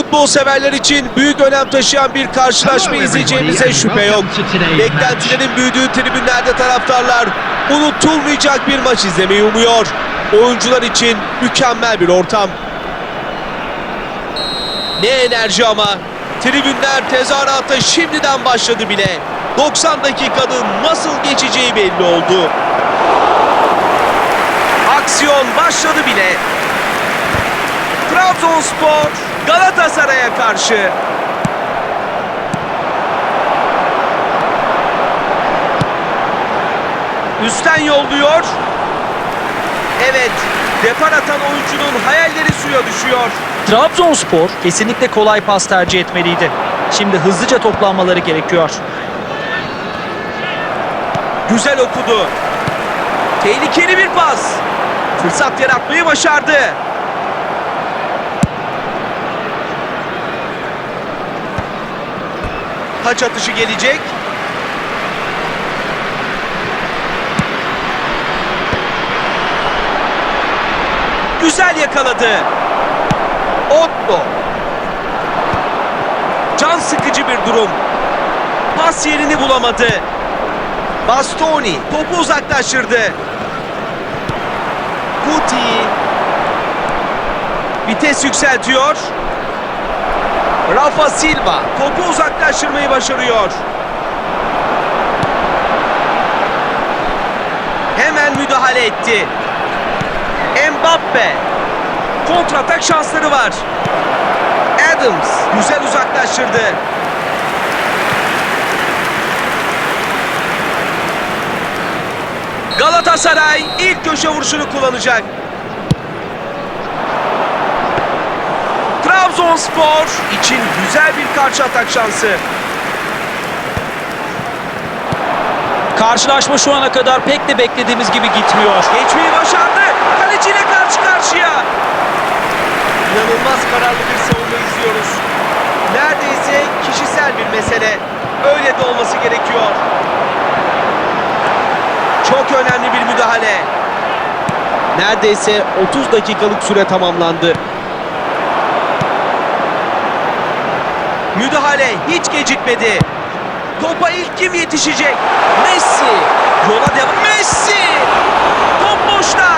Futbol severler için büyük önem taşıyan bir karşılaşma izleyeceğimize şüphe yok. Beklentilerin büyüdüğü tribünlerde taraftarlar unutulmayacak bir maç izlemeyi umuyor. Oyuncular için mükemmel bir ortam. Ne enerji ama. Tribünler tezahürata şimdiden başladı bile. 90 dakikanın nasıl geçeceği belli oldu. Aksiyon başladı bile. Trabzonspor Galatasaray'a karşı. Üstten yolluyor. Evet, depar atan oyuncunun hayalleri suya düşüyor. Trabzonspor kesinlikle kolay pas tercih etmeliydi. Şimdi hızlıca toplanmaları gerekiyor. Güzel okudu. Tehlikeli bir pas. Fırsat yaratmayı başardı. Taç atışı gelecek. Güzel yakaladı. Otto. Can sıkıcı bir durum. Pas yerini bulamadı. Bastoni topu uzaklaştırdı. Guti vites yükseltiyor. Rafa Silva topu uzaklaştırmayı başarıyor. Hemen müdahale etti. Mbappe kontratak şansları var. Adams güzel uzaklaştırdı. Galatasaray ilk köşe vuruşunu kullanacak. Trabzonspor için güzel bir karşı atak şansı. Karşılaşma şu ana kadar pek de beklediğimiz gibi gitmiyor. Geçmeyi başardı. Kaleciyle karşı karşıya. İnanılmaz kararlı bir savunma izliyoruz. Neredeyse kişisel bir mesele. Öyle de olması gerekiyor. Çok önemli bir müdahale. Neredeyse 30 dakikalık süre tamamlandı. Müdahale hiç gecikmedi. Topa ilk kim yetişecek? Messi. Yola devam. Messi! Top boşta.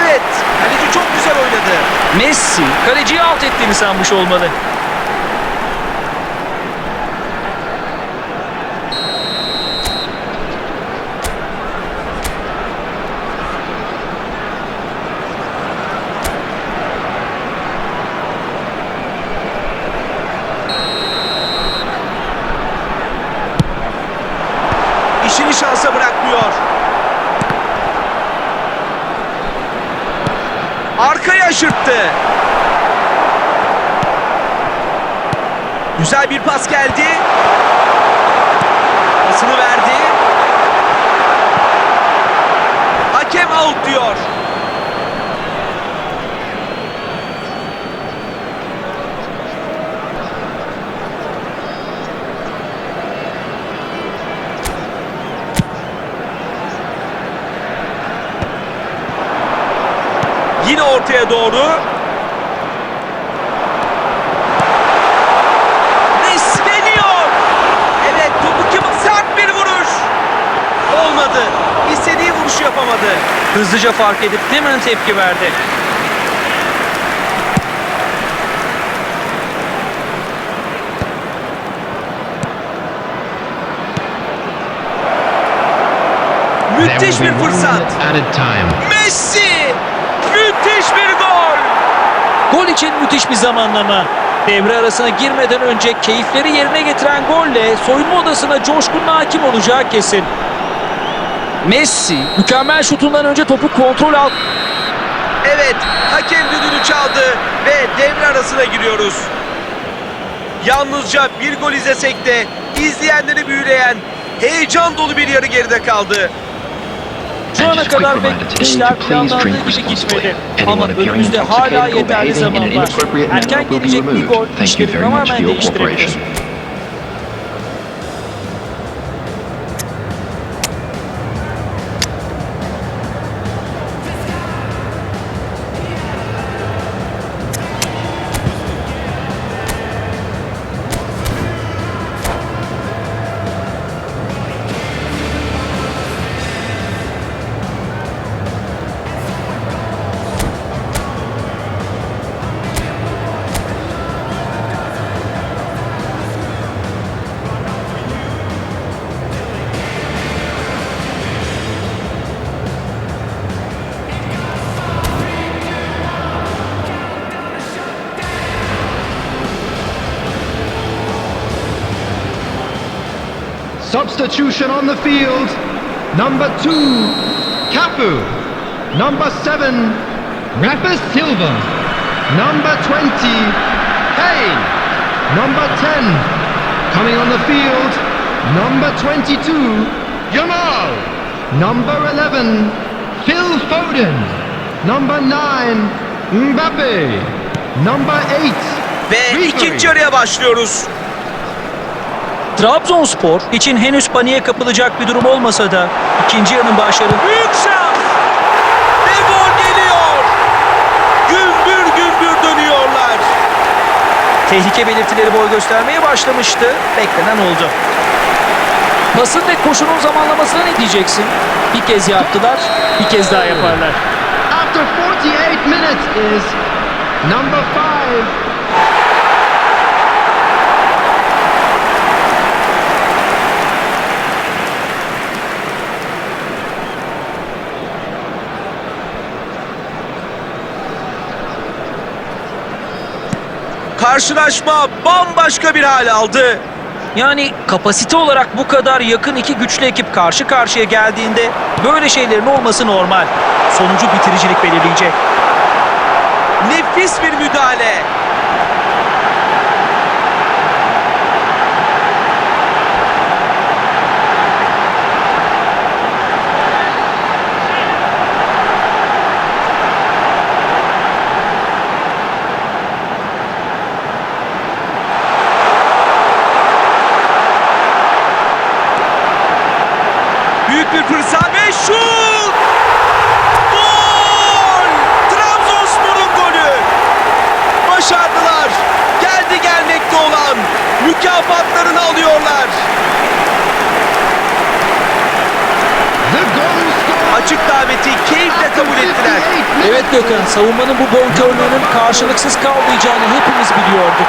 Evet, kaleci çok güzel oynadı. Messi kaleciyi alt ettiğini sanmış olmalı. İşini şansa bırakmıyor. Arkaya aşırttı. Güzel bir pas geldi. Pasını verdi. Hakem out diyor. Ortaya doğru. Messi deniyor. Evet topu kim? Sert bir vuruş. Olmadı. İstediği vuruşu yapamadı. Hızlıca fark edip hemen tepki verdi. Müthiş bir fırsat. Messi! Gol. İçin müthiş bir zamanlama. Devre arasına girmeden önce keyifleri yerine getiren golle soyunma odasına coşkunun hakim olacağı kesin. Messi mükemmel şutundan önce topu kontrol al. Evet, hakem düdüğünü çaldı ve devre arasına giriyoruz. Yalnızca bir gol izlesek de izleyenleri büyüleyen heyecan dolu bir yarı geride kaldı. Şu ana kadar işler planlandığı gibi gitmedi. Ama önümüzde hala yeterli zaman var. Erken gelecek bir gol işleri tamamen değiştirebilir. Substitution on the field. Number two, Capu. Number seven, Rafa Silva. Number 20, Kane. Number 10, coming on the field. Number 22, Jamal. Number 11, Phil Foden. Number 9, Mbappe. Number 8, Ve Ribery. ikinci yarıya başlıyoruz. Trabzonspor için henüz paniğe kapılacak bir durum olmasa da ikinci yarının başları Büyük şans. Ve gol geliyor. Gümbür gümbür dönüyorlar. tehlike belirtileri boy göstermeye başlamıştı. Beklenen oldu. Pasın ve koşunun zamanlamasına ne diyeceksin? Bir kez yaptılar, bir kez daha yaparlar. after 48 minutes is number 5, Karşılaşma bambaşka bir hal aldı. Yani kapasite olarak bu kadar yakın iki güçlü ekip karşı karşıya geldiğinde böyle şeylerin olması normal. Sonucu bitiricilik belirleyecek. Nefis bir müdahale. Büyük bir fırsat ve şut! Gol! Trabzonspor'un golü! Başardılar. Geldi gelmekte olan mükafatlarını alıyorlar. the goal scored. Açık daveti keyifle kabul ettiler. Evet Gökhan, savunmanın bu bonkörlüğünün karşılıksız kalmayacağını hepimiz biliyorduk.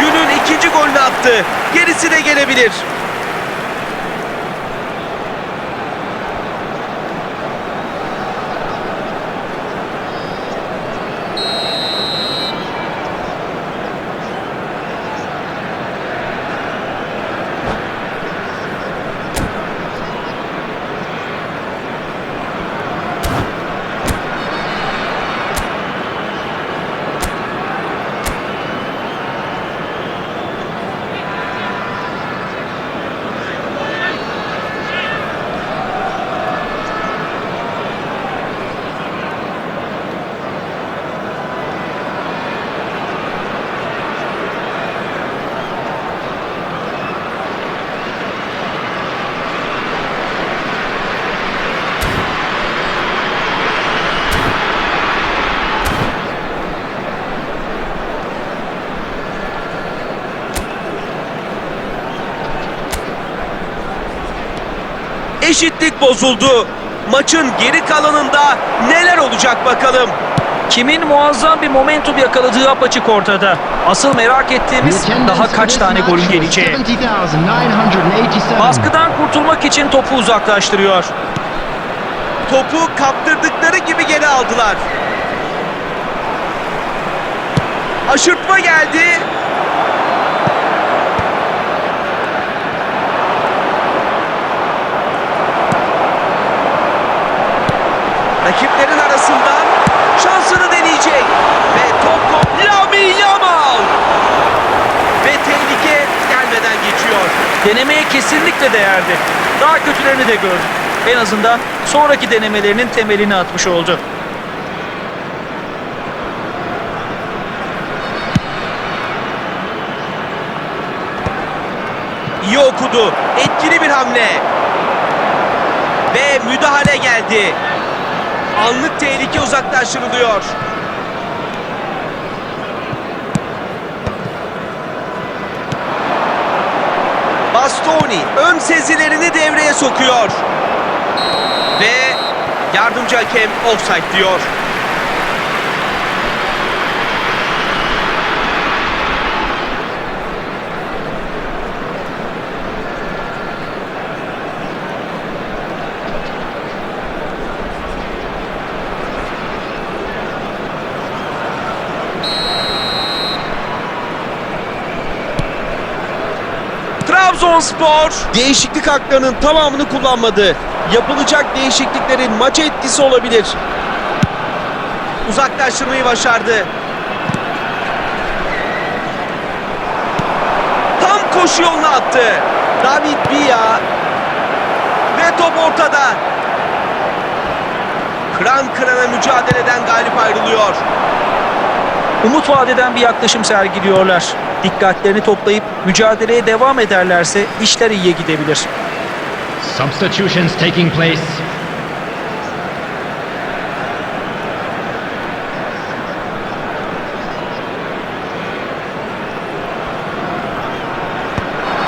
Günün ikinci golünü attı. Gerisi de gelebilir. Eşitlik bozuldu. Maçın geri kalanında neler olacak bakalım. Kimin muazzam bir momentum yakaladığı apaçık ortada. Asıl merak ettiğimiz daha kaç tane golün geleceği. 70,987. Baskıdan kurtulmak için topu uzaklaştırıyor. Topu kaptırdıkları gibi geri aldılar. Aşırtma geldi. Rakiplerin arasından şansını deneyecek. Ve top top Lami Yamal. Ve tehlike gelmeden geçiyor. Denemeye kesinlikle değerdi. Daha kötülerini de gördük. En azından sonraki denemelerinin temelini atmış oldu. İyi okudu. Etkili bir hamle. Ve müdahale geldi. Anlık tehlike uzaklaştırılıyor. Bastoni ön sezilerini devreye sokuyor. Ve yardımcı hakem offside diyor. Trabzonspor değişiklik haklarının tamamını kullanmadı. Yapılacak değişikliklerin maça etkisi olabilir. Uzaklaştırmayı başardı. Tam koşu yoluna attı. David Villa ve top ortada. Kıran kırana mücadeleden galip ayrılıyor. Umut vadeden bir yaklaşım sergiliyorlar. Dikkatlerini toplayıp mücadeleye devam ederlerse işler iyiye gidebilir. Substitutions taking place.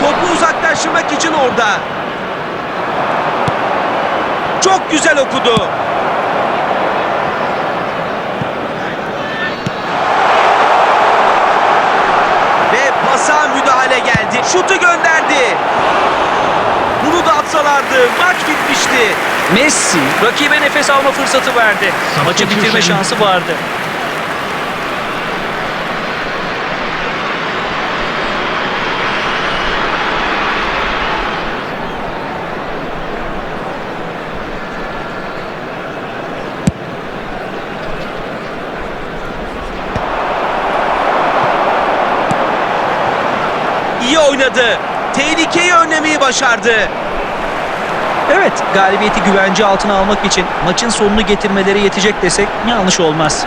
Topu uzaklaştırmak için orada. Çok güzel okudu. Ve pasa müdahale geldi. Şutu gönderdi. Bunu da atsalardı maç bitmişti. Messi rakibe nefes alma fırsatı verdi. Maçı bitirme şansı vardı. İyi oynadı. Tehlikeyi önlemeyi başardı. Evet, galibiyeti güvence altına almak için maçın sonunu getirmeleri yetecek desek yanlış olmaz.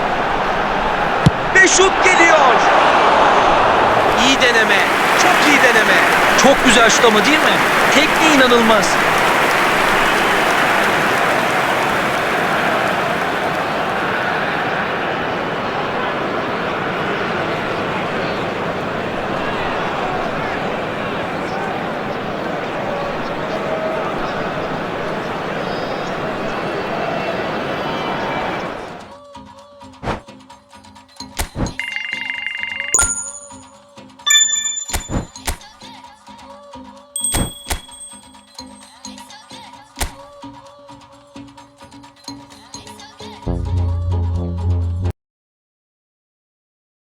Ve şut geliyor. İyi deneme. Çok iyi deneme. Çok güzel şut ama değil mi? Tekniği inanılmaz.